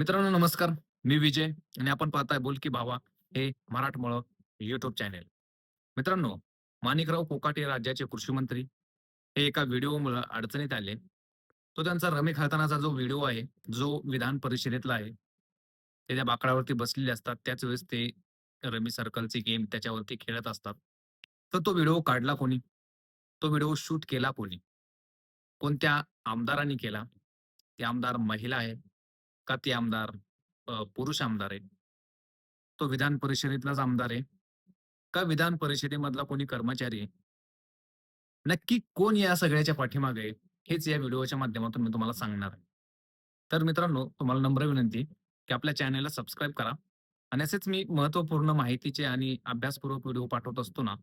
मित्रांनो नमस्कार. मी विजय आणि आपण पाहताय बोल की भावा हे मराठमोळं युट्यूब चॅनेल मित्रांनो माणिकराव कोकाटे राज्याचे कृषी मंत्री हे एका व्हिडिओमुळे अडचणीत आले. तो त्यांचा रमी खातानाचा जो व्हिडिओ आहे जो विधान परिषदेतला आहे ते त्या बाकडावरती बसलेले असतात. त्याच वेळेस ते रमी सर्कलची गेम त्याच्यावरती खेळत असतात. तर तो व्हिडिओ काढला कोणी? तो व्हिडिओ शूट केला कोणी? कोणत्या आमदारांनी केला? ते आमदार महिला आहे का ते आमदार अ, पुरुष आमदार आहे तो विधान परिषदेतलाच आमदार आहे. का विधान परिषदेमधला कोणी कर्मचारी आहे? नक्की कोण या सगळ्याच्या पाठीमागे आहे? हेच या व्हिडिओच्या माध्यमातून मी तुम्हाला सांगणार आहे. तर मित्रांनो तुम्हाला नम्र विनंती की आपल्या चॅनलला सबस्क्राईब करा. आणि असेच मी महत्त्वपूर्ण माहितीचे आणि अभ्यासपूर्वक व्हिडिओ पाठवत असतो ना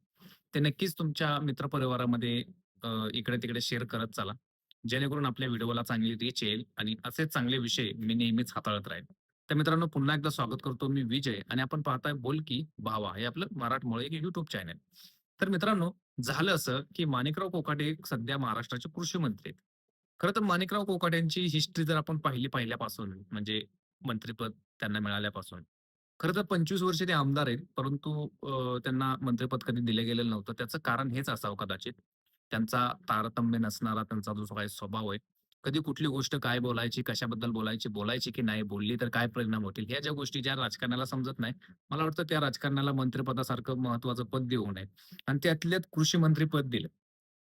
ते नक्कीच तुमच्या मित्रपरिवारामध्ये अ, इकडे तिकडे शेअर करत चला. जेणेकरून आपल्या व्हिडिओला चांगली रीच येईल आणि असेच चांगले विषय मी नेहमीच हाताळत राहील तर मित्रांनो पुन्हा एकदा स्वागत करतो मी विजय आणि आपण पाहताय बोल की भावा हे आपलं मराठमोळे एक युट्यूब चॅनल तर मित्रांनो झालं असं की माणिकराव कोकाटे सध्या महाराष्ट्राचे कृषी मंत्री आहेत. खरं तर माणिकराव कोकाट्यांची हिस्ट्री जर आपण पाहिली पहिल्यापासून म्हणजे मंत्रीपद त्यांना मिळाल्यापासून. खरं तर पंचवीस वर्ष ते आमदार आहेत परंतु त्यांना मंत्रिपद कधी दिलं गेलेलं नव्हतं. त्याचं कारण हेच असावं कदाचित. त्यांचा तारतम्य नसणारा त्यांचा जो काही स्वभाव आहे कधी कुठली गोष्ट काय बोलायची कशाबद्दल बोलायची बोलायची की नाही बोलली तर काय परिणाम होतील ह्या ज्या गोष्टी ज्या राजकारणाला समजत नाही मला वाटतं त्या राजकारणाला मंत्रिपदासारखं महत्वाचं पद देऊ नये. आणि त्यातल्यात कृषी मंत्री पद दिलं.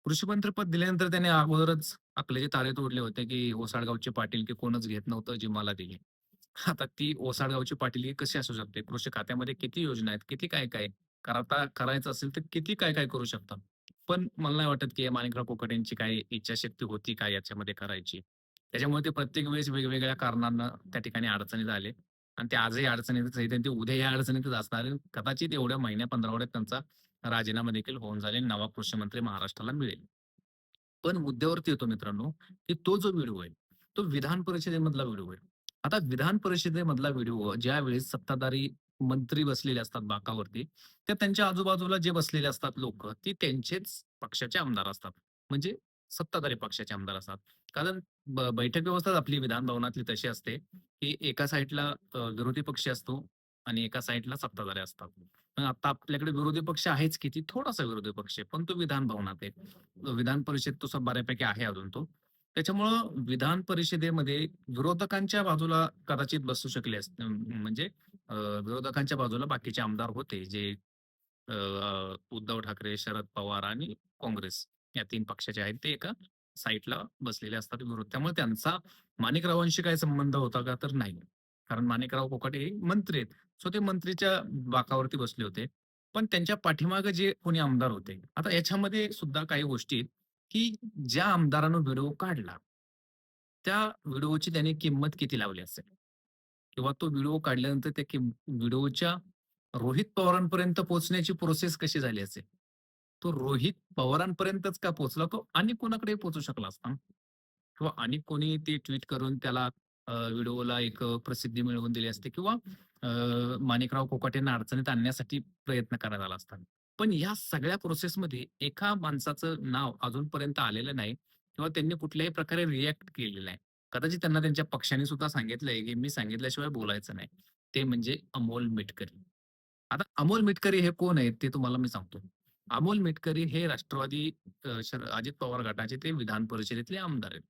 कृषी मंत्री पद दिल्यानंतर त्याने अगोदरच आपले जे तारे तोडले होते की ओसाडगावचे पाटील की कोणच घेत नव्हतं जे मला दिले. आता ती ओसाडगावची पाटील कशी असू शकते? कृषी खात्यामध्ये किती योजना आहेत? किती काय काय? करता करायचं असेल तर किती काय काय करू शकतात? पण मला नाही वाटत की माणिकराव कोकट यांची काय इच्छाशक्ती होती काय याच्यामध्ये करायची. त्याच्यामुळे ते प्रत्येक वेळेस वेगवेगळ्या कारणांना त्या ठिकाणी अडचणीत आले. आणि ते आजही अडचणीतच ते उद्या या अडचणीतच असणार कदाचित एवढ्या महिन्या पंधरावड्यात त्यांचा राजीनामा देखील होऊन झाले नवा कृषी मंत्री महाराष्ट्राला मिळेल. पण मुद्द्यावरती येतो मित्रांनो की तो जो व्हिडिओ आहे तो विधान परिषदेमधला व्हिडिओ आहे. आता विधान परिषदेमधला व्हिडिओ ज्यावेळेस सत्ताधारी मंत्री बसलेले असतात बाकावरती तर त्यांच्या आजूबाजूला जे बसलेले असतात लोक ती त्यांचेच पक्षाचे आमदार असतात. म्हणजे सत्ताधारी पक्षाचे आमदार असतात. कारण बैठक व्यवस्थाच आपली विधान भवनातली तशी असते की एका साईडला विरोधी पक्ष असतो आणि एका साईडला सत्ताधारी असतात. आता आपल्याकडे विरोधी पक्ष आहेच किती थोडासा विरोधी पक्ष आहे पण तो विधान भवनात आहे. विधान परिषद तो बऱ्यापैकी आहे अजून तो. त्याच्यामुळं विधान परिषदेमध्ये विरोधकांच्या बाजूला कदाचित बसू शकले असते म्हणजे अ, विरोधकांच्या बाजूला बाकीचे आमदार होते जे अ, अ, उद्धव ठाकरे शरद पवार आणि काँग्रेस या तीन पक्षाचे आहेत. ते एका साईडला बसलेले असतात विरोध. त्यामुळे त्यांचा माणिकरावांशी काय संबंध होता का तर नाही. कारण माणिकराव कोकाटे हे मंत्री आहेत. सो ते मंत्रीच्या बाकावरती बसले होते. पण त्यांच्या पाठीमागे जे कोणी आमदार होते आता याच्यामध्ये सुद्धा काही गोष्टी आहेत की ज्या आमदारानं व्हिडिओ काढला त्या व्हिडिओची त्याने किंमत किती लावली असेल? किंवा तो व्हिडिओ काढल्यानंतर त्या किम व्हिडिओच्या रोहित पवारांपर्यंत पोहोचण्याची प्रोसेस कशी झाली असेल? तो रोहित पवारांपर्यंतच का पोहोचला? तो आणि कोणाकडे पोहोचू शकला असता? किंवा आणि कोणी ते ट्विट करून त्याला अ, व्हिडिओला एक अ, प्रसिद्धी मिळवून दिली असते किंवा अ, माणिकराव कोकाटेंना अडचणीत आणण्यासाठी प्रयत्न करण्यात आला असता? पण या सगळ्या प्रोसेसमध्ये एका माणसाचं नाव अजूनपर्यंत आलेलं नाही किंवा त्यांनी कुठल्याही प्रकारे रिॲक्ट केलेलं नाही. कदाचित त्यांना त्यांच्या पक्षाने सुद्धा सांगितलंय की मी सांगितल्याशिवाय बोलायचं नाही. ते म्हणजे अमोल मिटकरी. आता अमोल मिटकरी हे कोण आहेत ते तुम्हाला मी सांगतो. अमोल मिटकरी हे राष्ट्रवादी अजित पवार गटाचे ते विधान परिषदेतले आमदार आहेत.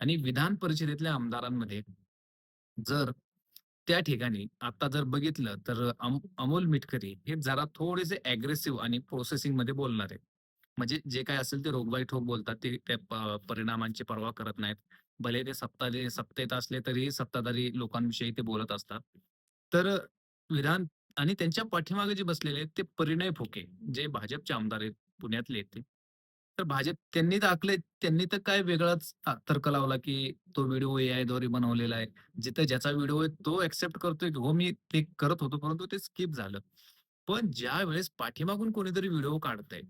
आणि विधान परिषदेतल्या आमदारांमध्ये जर त्या ठिकाणी आता जर बघितलं तर अम- अमोल मिटकरी हे जरा थोडेसे अग्रेसिव्ह आणि प्रोसेसिंगमध्ये बोलणार आहेत. म्हणजे जे काय असेल ते रोगबाई ठोक बोलतात ते त्या परिणामांची पर्वा करत नाहीत. भले ते सत्ता सत्तेत असले तरी सत्ताधारी लोकांविषयी ते बोलत असतात. तर विधान आणि त्यांच्या पाठीमागे जे बसलेले आहेत ते परिणय फुके जे भाजपचे आमदार आहेत पुण्यातले ते. तर भाजप त्यांनी तर आखले त्यांनी तर काय वेगळाच तर्क लावला की तो व्हिडिओ एआयद्वारे बनवलेला आहे. जिथे ज्याचा व्हिडिओ आहे तो एक्सेप्ट करतोय हो मी ते करत होतो परंतु ते स्किप झालं. पण ज्या वेळेस पाठीमागून कोणीतरी व्हिडिओ काढतंय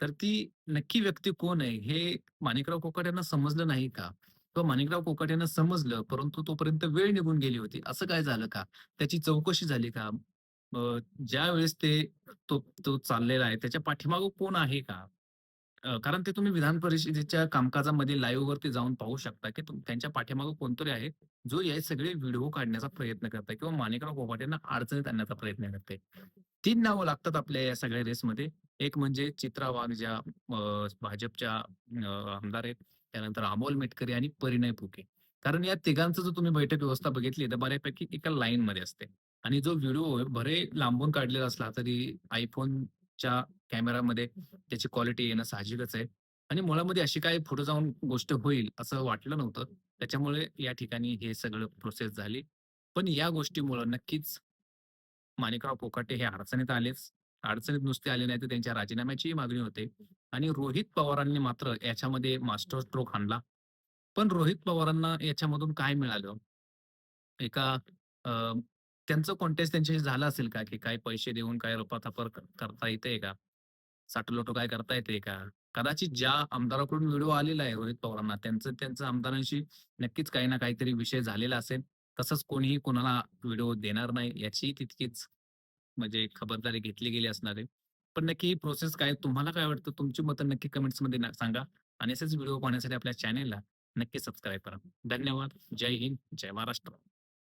तर ती नक्की व्यक्ती कोण आहे हे माणिकराव कोकाट यांना समजलं नाही का? किंवा माणिकराव कोकाट यांना समजलं परंतु तोपर्यंत वेळ निघून गेली होती असं काय झालं का त्याची चौकशी झाली का ज्या वेळेस ते तो तो चाललेला आहे त्याच्या पाठीमागं कोण आहे का कारण ते तुम्ही विधान परिषदेच्या कामकाजामध्ये लाईव्ह वरती जाऊन पाहू शकता, की त्यांच्या पाठीमागं कोणतरी आहे, जो या सगळे व्हिडिओ काढण्याचा प्रयत्न करतोय किंवा माणिकराव कोकाटेंना अडचणीत आणण्याचा प्रयत्न करते. तीन नावं लागतात आपल्या या सगळ्या रेसमध्ये. एक म्हणजे चित्रा वाघ ज्या भाजपच्या आमदार आहेत. त्यानंतर अमोल मेटकरी आणि परिणय फुके. कारण या तिघांचं जर तुम्ही बैठक व्यवस्था बघितली तर बऱ्यापैकी एका लाईन मध्ये असते. आणि जो व्हिडिओ भरे लांबून काढलेला असला तरी आयफोनच्या कॅमेरामध्ये त्याची क्वालिटी येणं साहजिकच आहे. आणि मुळामध्ये अशी काही पुढे जाऊन गोष्ट होईल असं वाटलं नव्हतं. त्याच्यामुळे या ठिकाणी हे सगळं प्रोसेस झाली. पण या गोष्टीमुळं नक्कीच माणिकराव पोकाटे हे अडचणीत आलेच. अडचणीत नुसते आले नाही तर त्यांच्या राजीनाम्याचीही मागणी होते. आणि रोहित पवारांनी मात्र याच्यामध्ये मास्टर स्ट्रोक आणला पण रोहित पवारांना याच्यामधून काय मिळालं? एका त्यांचं कॉन्टेस्ट त्यांच्याशी झालं असेल का, की काही पैसे देऊन काही लपाछपी करता येते का? साठलोटो काय करता येते का? कदाचित ज्या आमदाराकडून व्हिडिओ आलेला आहे रोहित पवारांना, त्यांचं त्यांचं आमदारांशी नक्कीच काही ना काहीतरी विषय झालेला असेल. तसंच कोणीही कोणाला व्हिडिओ देणार नाही याची तितकीच म्हणजे खबरदारी घेतली गेली असणार आहे. पण नक्की ही प्रोसेस काय? तुम्हाला काय वाटतं? तुमची मतं नक्की कमेंट्समध्ये मध्ये सांगा. आणि असेच व्हिडिओ पाहण्यासाठी आपल्या चॅनेलला नक्की सबस्क्राईब करा. धन्यवाद. जय हिंद. जय महाराष्ट्र.